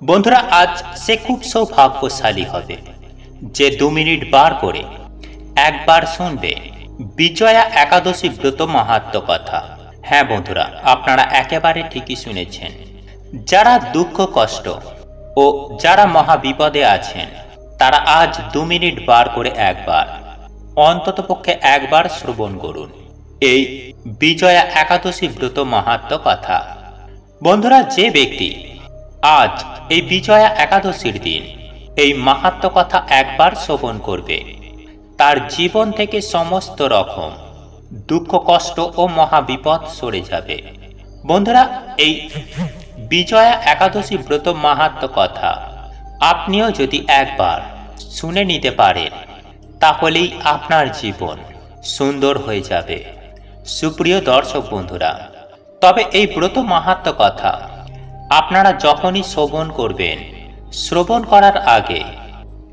বন্ধুরা, আজ সে খুব সৌভাগ্যশালী হবে যে দু মিনিট বার করে একবার শুনবে বিজয়া একাদশী ব্রত মাহাত্ম কথা। হ্যাঁ বন্ধুরা, আপনারা একেবারে ঠিকই শুনেছেন। যারা দুঃখ, কষ্ট ও যারা মহা বিপদে আছেন, তারা আজ দু মিনিট বার করে একবার অন্ততপক্ষে একবার শ্রবণ করুন এই বিজয়া একাদশী ব্রত মাহাত্ম কথা। বন্ধুরা, যে ব্যক্তি আজ এই বিজয়া একাদশীর দিন। এই মাহাত্ম কথা একবার শ্রবণ করবে। তার জীবন থেকে সমস্ত রকম দুঃখ, কষ্ট ও মহাবিপদ সরে যাবে। বন্ধুরা, এই বিজয়া একাদশী ব্রত মাহাত্ম কথা আপনিও যদি একবার শুনে নিতে পারেন, তাহলেই আপনার জীবন সুন্দর হয়ে যাবে। সুপ্রিয় দর্শক বন্ধুরা, তবে এই ব্রত মাহাত্ম কথা আপনারা যখনই শ্রবণ করবেন, শ্রবণ করার আগে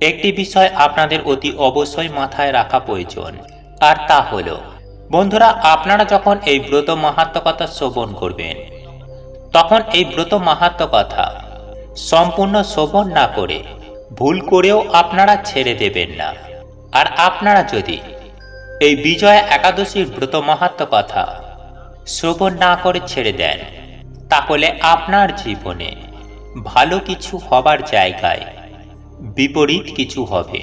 একটি বিষয় আপনাদের অতি অবশ্যই মাথায় রাখা প্রয়োজন, আর তা হল, বন্ধুরা, আপনারা যখন এই ব্রত মাহাত্ম কথা শ্রবণ করবেন, তখন এই ব্রত মাহাত্ম কথা সম্পূর্ণ শ্রবণ না করে ভুল করেও আপনারা ছেড়ে দেবেন না। আর আপনারা যদি এই বিজয়া একাদশীর ব্রত মাহাত্ম কথা শ্রবণ না করে ছেড়ে দেন তাহলে আপনার জীবনে ভালো কিছু হবার জায়গায় বিপরীত কিছু হবে।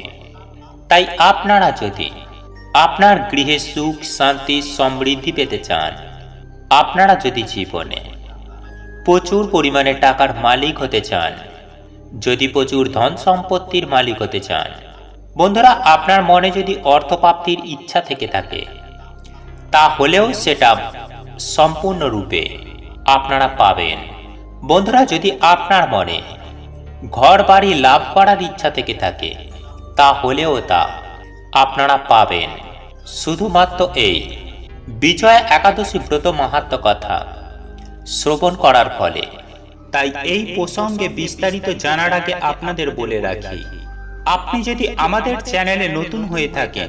তাই আপনারা যদি আপনার গৃহে সুখ, শান্তি, সমৃদ্ধি পেতে চান, আপনারা যদি জীবনে প্রচুর পরিমাণে টাকার মালিক হতে চান, যদি প্রচুর ধন সম্পত্তির মালিক হতে চান, বন্ধুরা, আপনার মনে যদি অর্থপ্রাপ্তির ইচ্ছা থেকে থাকে, তাহলেও সেটা সম্পূর্ণরূপে আপনারা পাবেন। বন্ধুরা, যদি আপনার মনে ঘর বাড়ি লাভ করার ইচ্ছা থেকে থাকে, তাহলেও তা আপনারা পাবেন। শুধুমাত্র এই বিজয়া একাদশী ব্রত মাহাত্ম কথা শ্রবণ করার ফলে। তাই এই প্রসঙ্গে বিস্তারিত জানার আগে আপনাদের বলে রাখি, আপনি যদি আমাদের চ্যানেলে নতুন হয়ে থাকেন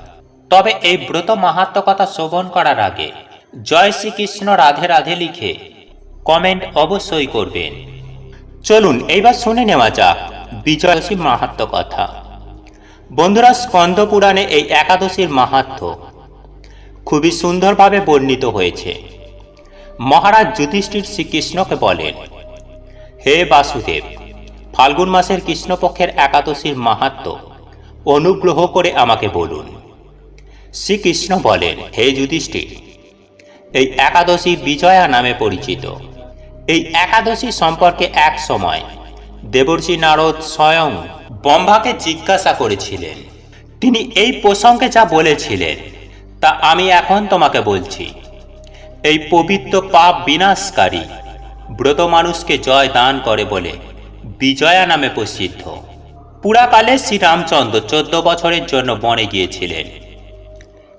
তবে এই ব্রত মাহাত্ম কথা করার আগে জয় শ্রীকৃষ্ণ রাধে রাধে লিখে কমেন্ট অবশ্যই করবেন। চলুন, এইবার শুনে নেওয়া যাক বিজয়সী মাহাত্ম কথা বন্ধুরা, স্কন্দ পুরাণে এই একাদশীর মাহাত্ম খুবই সুন্দরভাবে বর্ণিত হয়েছে। মহারাজ যুধিষ্ঠির শ্রীকৃষ্ণকে বলেন, হে বাসুদেব, ফাল্গুন মাসের কৃষ্ণপক্ষের একাদশীর মাহাত্ম অনুগ্রহ করে আমাকে বলুন। শ্রীকৃষ্ণ বলেন, হে যুধিষ্ঠির, এই একাদশী বিজয়া নামে পরিচিত। এই একাদশী সম্পর্কে এক সময় দেবর্ষি নারদ স্বয়ং ব্রহ্মাকে জিজ্ঞাসা করেছিলেন। তিনি এই প্রসঙ্গে যা বলেছিলেন, তা আমি এখন তোমাকে বলছি। এই পবিত্র পাপ বিনাশকারী ব্রত মানুষকে জয় দান করে বলে বিজয়া নামে প্রসিদ্ধ। পুরাকালে শ্রীরামচন্দ্র চোদ্দ বছরের জন্য বনে গিয়েছিলেন।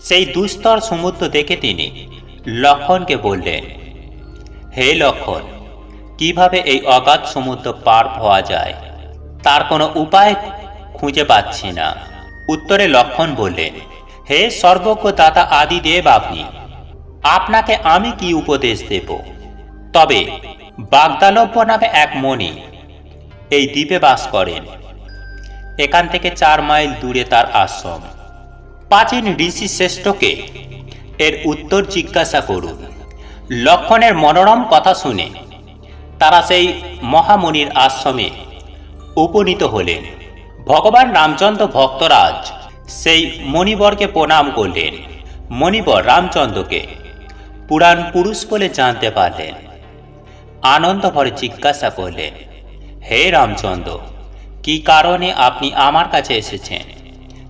সেই দুস্তর সমুদ্র দেখে তিনি লক্ষণকে বললেন, হে লক্ষণ, কীভাবে এই অগাধ সমুদ্র পার হওয়া যায়? তার কোনো উপায় খুঁজে পাচ্ছি না। উত্তরে লক্ষণ বললেন, হে সর্বজ্ঞ দাতা আদি দেব আপনি, আপনাকে আমি কি উপদেশ দেব? তবে বাগদালব্য নামে এক মণি এই দ্বীপে বাস করেন। এখান থেকে চার মাইল দূরে তার আশ্রম। প্রাচীন ঋষি শ্রেষ্ঠকে এর উত্তর জিজ্ঞাসা করুন। লক্ষণের মনোরম কথা শুনে তারা সেই মহামুনির আশ্রমে উপনীত হলেন। ভগবান রামচন্দ্র ভক্তরাজ সেই মণিবরকে প্রণাম করলেন। মণিবর রামচন্দ্রকে পুরাণ পুরুষ বলে জানতে পারলেন। আনন্দ ভরে জিজ্ঞাসা করলেন, হে রামচন্দ্র, কি কারণে আপনি আমার কাছে এসেছেন?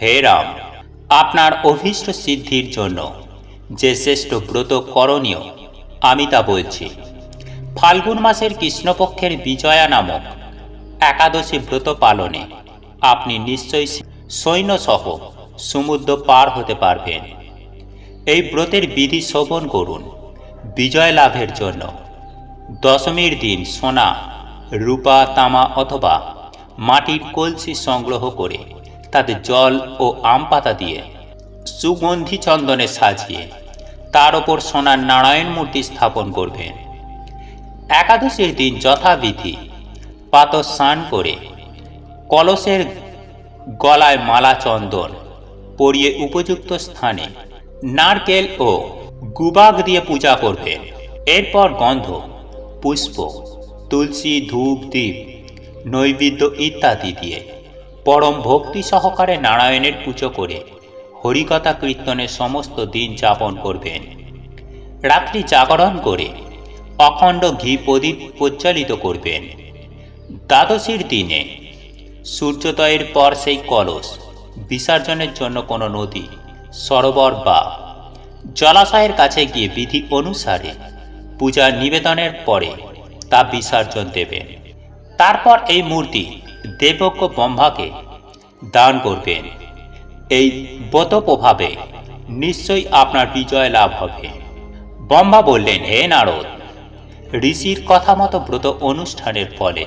হে রাম আপনার অভীষ্ট সিদ্ধির জন্য যে শ্রেষ্ঠ ব্রত করণীয়, আমি তা বলছি। ফাল্গুন মাসের কৃষ্ণপক্ষের বিজয়া নামক একাদশী ব্রত পালনে আপনি নিশ্চয়ই সৈন্যসহ সমুদ্র পার হতে পারবেন। এই ব্রতের বিধি শোভন করুন। বিজয় লাভের জন্য দশমীর দিন সোনা, রূপা, তামা অথবা মাটির কলসি সংগ্রহ করে তাতে জল ও আম পাতা দিয়ে সুগন্ধি চন্দনে সাজিয়ে তার ওপর সোনার নারায়ণ মূর্তি স্থাপন করবেন। একাদশীর দিন যথাবিধি পাত স্নান করে কলসের গলায় মালা চন্দন পরিয়ে উপযুক্ত স্থানে নারকেল ও গুবাগ দিয়ে পূজা করবেন। এরপর গন্ধ, পুষ্প, তুলসী ধূপ দ্বীপ নৈবেদ্য ইত্যাদি দিয়ে পরম ভক্তি সহকারে নারায়ণের পুজো করে হরিকথা কীর্তনের সমস্ত দিন যাপন করবেন। রাত্রি জাগরণ করে অখণ্ড ঘি প্রদীপ প্রজ্বলিত করবেন। দ্বাদশীর দিনে সূর্যোদয়ের পর সেই কলস বিসর্জনের জন্য কোনো নদী, সরোবর বা জলাশয়ের কাছে গিয়ে বিধি অনুসারে পূজা নিবেদনের পরে তা বিসর্জন দেবেন। তারপর এই মূর্তি দেবজ্ঞ ব্রহ্মাকে দান করবেন। এই ব্রত প্রভাবে নিশ্চয়ই আপনার বিজয় লাভ হবে। ব্রহ্মা বললেন, হে নারদ, ঋষির কথা মতো ব্রত অনুষ্ঠানের ফলে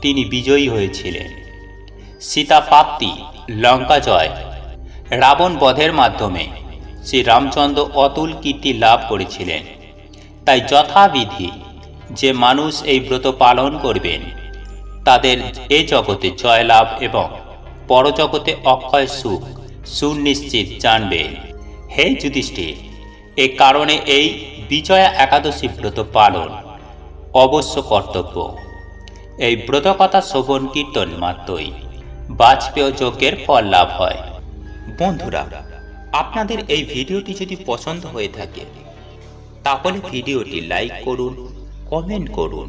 তিনি বিজয়ী হয়েছিলেন। সীতা প্রাপ্তি লঙ্কা জয় রাবণ বধের মাধ্যমে শ্রী রামচন্দ্র অতুল কীর্তি লাভ করেছিলেন। তাই যথাবিধি যে মানুষ এই ব্রত পালন করবেন তাদের এ জগতে জয়লাভ এবং পরজগতে অক্ষয় সুখ সুনিশ্চিত জানবে। হে যুধিষ্ঠির, এ কারণে এই বিজয়া একাদশী ব্রত পালন অবশ্য কর্তব্য। এই ব্রত কথা শোভন কীর্তন মাত্রই বাজপেয় যজ্ঞের ফল লাভ হয়। বন্ধুরা, আপনাদের এই ভিডিওটি যদি পছন্দ হয়ে থাকে, তাহলে ভিডিওটি লাইক করুন, কমেন্ট করুন।